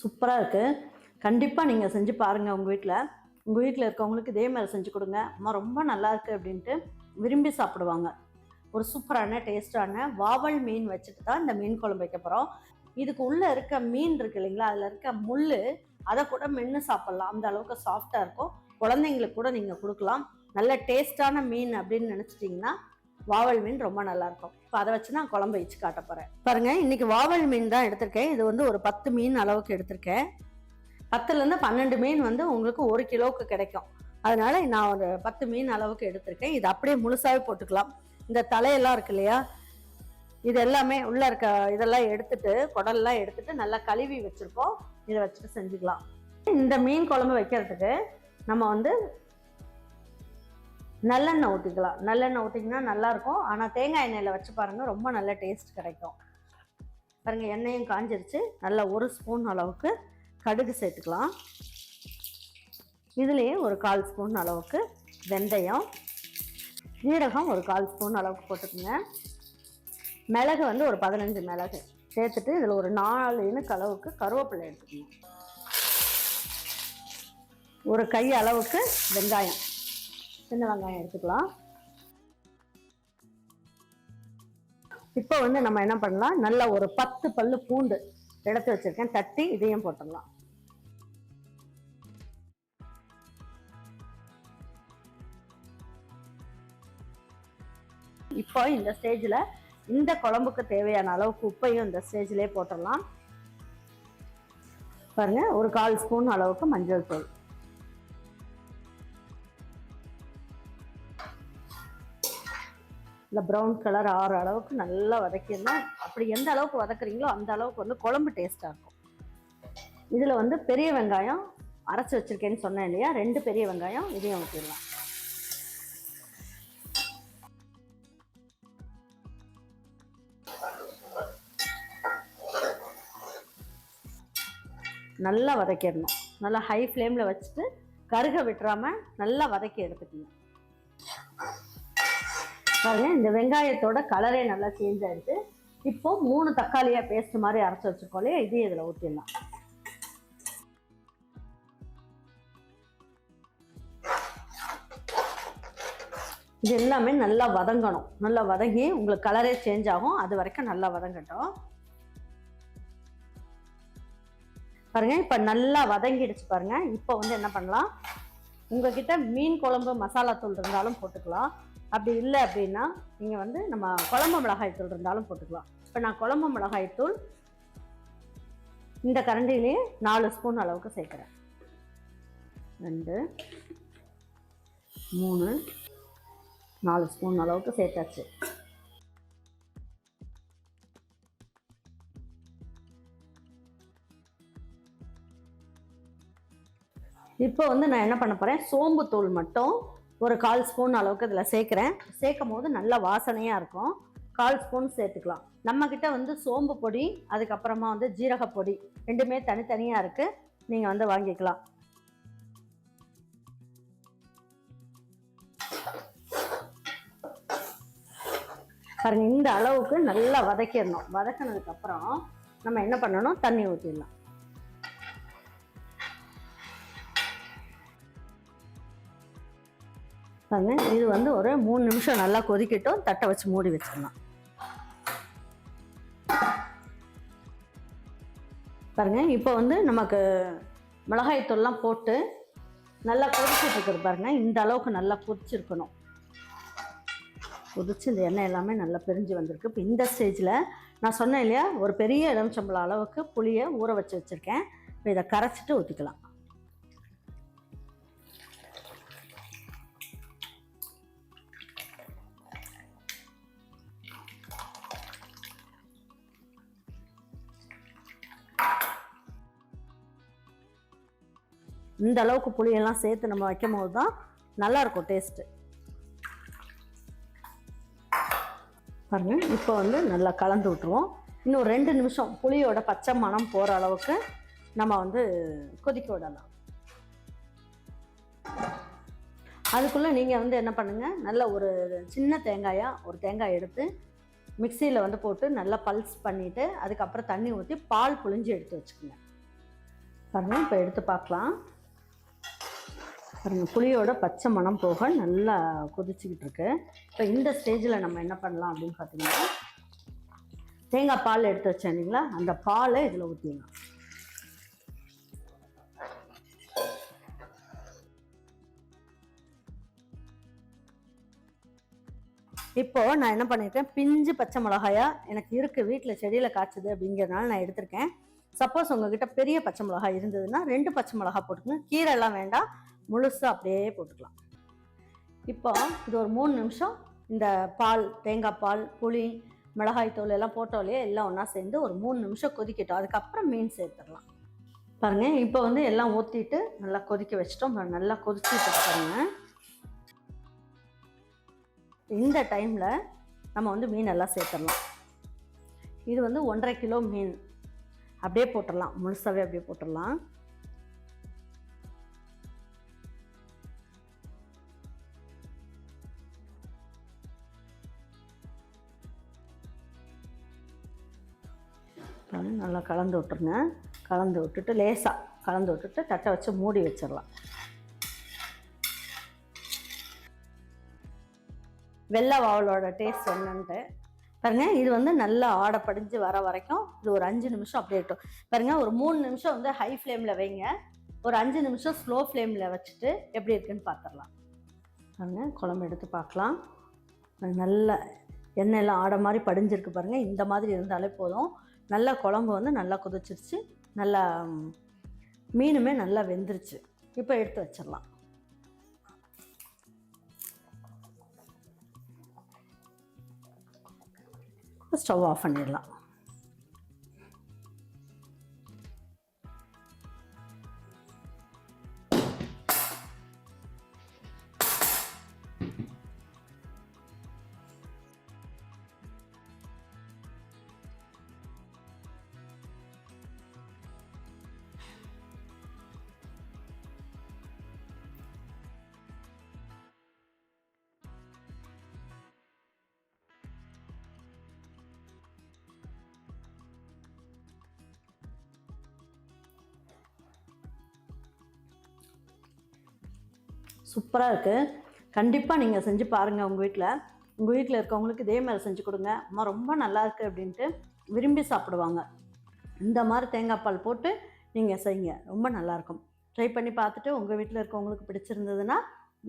சூப்பராக இருக்குது கண்டிப்பாக நீங்கள் செஞ்சு பாருங்கள் உங்கள் வீட்டில் உங்கள் வீட்டில் இருக்கவங்களுக்கு இதே மாதிரி செஞ்சு கொடுங்க. அம்மா ரொம்ப நல்லா இருக்குது அப்படின்ட்டு விரும்பி சாப்பிடுவாங்க. ஒரு சூப்பரான டேஸ்டான வாவல் மீன் வச்சுட்டு தான் இந்த மீன் குழம்பு வைக்க போகிறோம் இதுக்கு உள்ளே இருக்க மீன் இருக்கு இல்லைங்களா? அதில் இருக்க முள் அதை கூட மென்று சாப்பிட்லாம். அந்த அளவுக்கு சாஃப்டாக இருக்கும். குழந்தைங்களுக்கு கூட நீங்கள் கொடுக்கலாம். நல்ல டேஸ்டான மீன் அப்படின்னு நினச்சிட்டிங்கன்னா வாவல் மீன் ரொம்ப நல்லா இருக்கும் இப்போ அதை வச்சு நான் குழம்பு வச்சு காட்ட போகிறேன் பாருங்க இன்னைக்கு வாவல் மீன் தான் எடுத்திருக்கேன். இது வந்து ஒரு பத்து மீன் அளவுக்கு எடுத்திருக்கேன். பத்துலேருந்து பன்னெண்டு மீன் வந்து உங்களுக்கு ஒரு கிலோவுக்கு கிடைக்கும். அதனால நான் ஒரு பத்து மீன் அளவுக்கு எடுத்திருக்கேன். இது அப்படியே முழுசாகவே போட்டுக்கலாம். இந்த தலையெல்லாம் இருக்கு இல்லையா? இது எல்லாமே உள்ளே இருக்க இதெல்லாம் எடுத்துட்டு குடல்லாம் எடுத்துட்டு நல்லா கழுவி வச்சுருப்போம். இதை வச்சுட்டு செஞ்சுக்கலாம். இந்த மீன் குழம்பு வைக்கிறதுக்கு நம்ம வந்து நல்லெண்ணெய் ஊற்றிக்கலாம் நல்லெண்ணெய் ஊற்றிங்கன்னா நல்லாயிருக்கும். ஆனால் தேங்காய் எண்ணெயில் வச்சு பாருங்கள் ரொம்ப நல்ல டேஸ்ட் கிடைக்கும். பாருங்கள் எண்ணெயும் காஞ்சிருச்சு. நல்லா ஒரு ஸ்பூன் அளவுக்கு கடுகு சேர்த்துக்கலாம். இதுலேயே ஒரு கால் ஸ்பூன் அளவுக்கு வெந்தயம். ஜீரகம் ஒரு கால் ஸ்பூன் அளவுக்கு போட்டுக்கோங்க. மிளகு வந்து ஒரு பதினஞ்சு மிளகு. சேர்த்துட்டு இதில் ஒரு நாலு இனுக்கு அளவுக்கு கருவேப்பிலை எடுத்துக்கணும். ஒரு கை அளவுக்கு வெங்காயம். சின்ன வெங்காயம் எடுத்துக்கலாம். இப்போ வந்து நம்ம என்ன பண்ணலாம்? நல்ல ஒரு பத்து பல்லு பூண்டு எடுத்து வச்சிருக்கேன். தட்டி இதையும் போட்டுடலாம் இப்போ இந்த ஸ்டேஜில் இந்த குழம்புக்கு தேவையான அளவுக்கு உப்பையும் இந்த ஸ்டேஜ்லேயே போட்டுடலாம். பாருங்கள் ஒரு கால் ஸ்பூன் அளவுக்கு மஞ்சள் தூள். இல்லை ப்ரௌன் கலர் ஆறு அளவுக்கு நல்லா வதக்கிடணும். அப்படி எந்த அளவுக்கு வதக்குறீங்களோ அந்த அளவுக்கு வந்து குழம்பு டேஸ்ட்டாக இருக்கும். இதில் வந்து பெரிய வெங்காயம் அரைச்சி வச்சிருக்கேன்னு சொன்னேன் இல்லையா? ரெண்டு பெரிய வெங்காயம் இதையும் ஊற்றிடலாம் நல்லா வதக்கிடணும். நல்லா ஹை ஃப்ளேமில் வச்சுட்டு கருக விட்டுறாமல் நல்லா வதக்கி எடுத்துக்கணும். பாருங்க இந்த வெங்காயத்தோட கலரே நல்லா சேஞ்ச் ஆயிடுச்சு. இப்போ மூணு தக்காளியா பேஸ்ட் மாதிரி அரைச்சி வச்சுக்கோ இல்லையா? இதையும் இதில் ஊற்றிடலாம் இது எல்லாமே நல்லா வதங்கணும். நல்லா வதங்கி உங்களுக்கு கலரே சேஞ்ச் ஆகும். அது வரைக்கும் நல்லா வதங்கட்டும். பாருங்க இப்போ நல்லா வதங்கிடுச்சு பாருங்க. இப்போ வந்து என்ன பண்ணலாம்? உங்ககிட்ட மீன் குழம்பு மசாலா தூள் இருந்தாலும் போட்டுக்கலாம். அப்படி இல்லை அப்படின்னா நீங்கள் வந்து நம்ம குழம்பு மிளகாய் தூள் இருந்தாலும் போட்டுக்கலாம். இப்போ நான் குழம்பு மிளகாய் தூள் இந்த கரண்டிலேயே நாலு ஸ்பூன் அளவுக்கு சேர்க்குறேன். ரெண்டு மூணு நாலு ஸ்பூன் அளவுக்கு சேர்த்தாச்சு. இப்போ வந்து நான் என்ன பண்ண போகிறேன் சோம்பு தூள் மட்டும் ஒரு கால் ஸ்பூன் அளவுக்கு இதில் சேர்க்குறேன். சேர்க்கும் போது நல்லா வாசனையாக இருக்கும். கால் ஸ்பூன் சேர்த்துக்கலாம். நம்மக்கிட்ட வந்து சோம்பு பொடி அதுக்கப்புறமா வந்து ஜீரக பொடி ரெண்டுமே தனித்தனியாக இருக்குது நீங்கள் வந்து வாங்கிக்கலாம். பாருங்க இந்த அளவுக்கு நல்லா வதக்கிடணும். வதக்கினதுக்கப்புறம் நம்ம என்ன பண்ணணும்? தண்ணி ஊற்றிடலாம் பாருங்க இது வந்து ஒரு மூணு நிமிஷம் நல்லா கொதிக்கட்டும். தட்டை வச்சு மூடி வச்சிடலாம். பாருங்க இப்போ வந்து நமக்கு மிளகாய் தூள்லாம் போட்டு நல்லா கொதிச்சிட்டு பாருங்க. இந்த அளவுக்கு நல்லா கொதிச்சிருக்கணும். கொதிச்சு இந்த எண்ணெய் எல்லாமே நல்லா பிரிஞ்சு வந்திருக்கு. இப்போ இந்த ஸ்டேஜில் நான் சொன்னேன் இல்லையா ஒரு பெரிய எலுமிச்சம்பழம் அளவுக்கு புளியை ஊற வச்சு வச்சுருக்கேன். இப்போ இதை கரைச்சிட்டு ஊற்றிக்கலாம் இந்த அளவுக்கு புளியெல்லாம் சேர்த்து நம்ம வைக்கும் போது தான் நல்லாயிருக்கும் டேஸ்ட்டு பாருங்கள் இப்போ வந்து நல்லா கலந்து விட்டுருவோம். இன்னும் ரெண்டு நிமிஷம் புளியோட பச்சை மணம் போகிற அளவுக்கு நம்ம வந்து கொதிக்க விடலாம். அதுக்குள்ளே நீங்கள் வந்து என்ன பண்ணுங்கள் நல்ல ஒரு சின்ன தேங்காயாக ஒரு தேங்காய் எடுத்து மிக்சியில் வந்து போட்டு நல்லா பல்ஸ் பண்ணிவிட்டு அதுக்கப்புறம் தண்ணி ஊற்றி பால் புழிஞ்சு எடுத்து வச்சுக்கோங்க. பாருங்கள் இப்போ எடுத்து பார்க்கலாம். பாருங்க புளியோட பச்சை மணம் போக நல்லா கொதிச்சுக்கிட்டு இருக்கு இப்போ இந்த ஸ்டேஜில் நம்ம என்ன பண்ணலாம் அப்படின்னு பார்த்தீங்கன்னா தேங்காய் பால் எடுத்து வச்சேன் இல்லைங்களா? அந்த பாலை இதில் ஊற்றிடலாம் இப்போ நான் என்ன பண்ணியிருக்கேன் பிஞ்சு பச்சை மிளகாயா எனக்கு இருக்கு வீட்டில் செடியில் காய்ச்சது அப்படிங்கிறதுனால நான் எடுத்திருக்கேன். சப்போஸ் உங்ககிட்ட பெரிய பச்சை மிளகாய் இருந்ததுன்னா ரெண்டு பச்சை மிளகாய் போட்டுக்கணும் கீரை எல்லாம் வேண்டாம். முழுசாக அப்படியே போட்டுக்கலாம். இப்போ இது ஒரு மூணு நிமிஷம் இந்த பால் தேங்காய் பால் புளி மிளகாய் தூள் எல்லாம் போட்டோலே எல்லாம் ஒன்றா சேர்ந்து ஒரு மூணு நிமிஷம் கொதிக்கட்டும். அதுக்கப்புறம் மீன் சேர்த்துடலாம். பாருங்கள் இப்போ வந்து எல்லாம் ஊற்றிட்டு நல்லா கொதிக்க வச்சிட்டோம். நல்லா கொதிச்சுட்டு பாருங்க. இந்த டைமில் நம்ம வந்து மீன் எல்லாம் சேர்த்துடலாம். இது வந்து ஒன்றரை கிலோ மீன். அப்படியே போட்டுடலாம். முழுசாகவே அப்படியே போட்டுடலாம். பாருங்க, நல்லா கலந்து விட்டுருங்க. கலந்து விட்டுட்டு லேசாக கலந்து விட்டுட்டு தட்டை வச்சு மூடி வச்சிடலாம். வெள்ளை வாவலோட டேஸ்ட் என்னன்ட்டு. பாருங்க இது வந்து நல்லா ஆடை படிஞ்சு வர வரைக்கும் இது ஒரு அஞ்சு நிமிஷம் அப்படியே இருக்கட்டும். பாருங்க ஒரு மூணு நிமிஷம் வந்து ஹை ஃப்ளேமில் வைங்க. ஒரு அஞ்சு நிமிஷம் ஸ்லோ ஃப்ளேமில் வச்சுட்டு எப்படி இருக்குன்னு பார்த்துடலாம் பாருங்க குழம்பு எடுத்து பார்க்கலாம். நல்லா நல்ல எண்ணெயெல்லாம் ஆடை மாதிரி படிஞ்சிருக்கு பாருங்கள் இந்த மாதிரி இருந்தாலே போதும். நல்லா குழம்பு வந்து நல்லா கொதிச்சிருச்சு. நல்லா மீனுமே நல்லா வெந்துருச்சு. இப்போ எடுத்து வச்சிடலாம். ஸ்டவ் ஆஃப் பண்ணிடலாம். சூப்பராக இருக்குது கண்டிப்பாக நீங்கள் செஞ்சு பாருங்கள் உங்கள் வீட்டில் உங்கள் வீட்டில் இருக்கவங்களுக்கு இதே மாதிரி செஞ்சு கொடுங்க. அம்மா ரொம்ப நல்லா இருக்குது அப்படின்ட்டு விரும்பி சாப்பிடுவாங்க. இந்த மாதிரி தேங்காய் பால் போட்டு நீங்கள் செய்யுங்க. ரொம்ப நல்லாயிருக்கும் ட்ரை பண்ணி பார்த்துட்டு உங்கள் வீட்டில் இருக்கவங்களுக்கு பிடிச்சிருந்ததுன்னா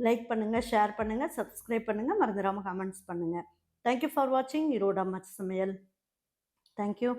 லைக் பண்ணுங்கள் ஷேர் பண்ணுங்கள் சப்ஸ்கிரைப் பண்ணுங்கள் மறந்துடாமல் கமெண்ட்ஸ் பண்ணுங்கள் தேங்க்யூ ஃபார் வாட்சிங் ஈரோடா மச் சமையல் தேங்க்யூ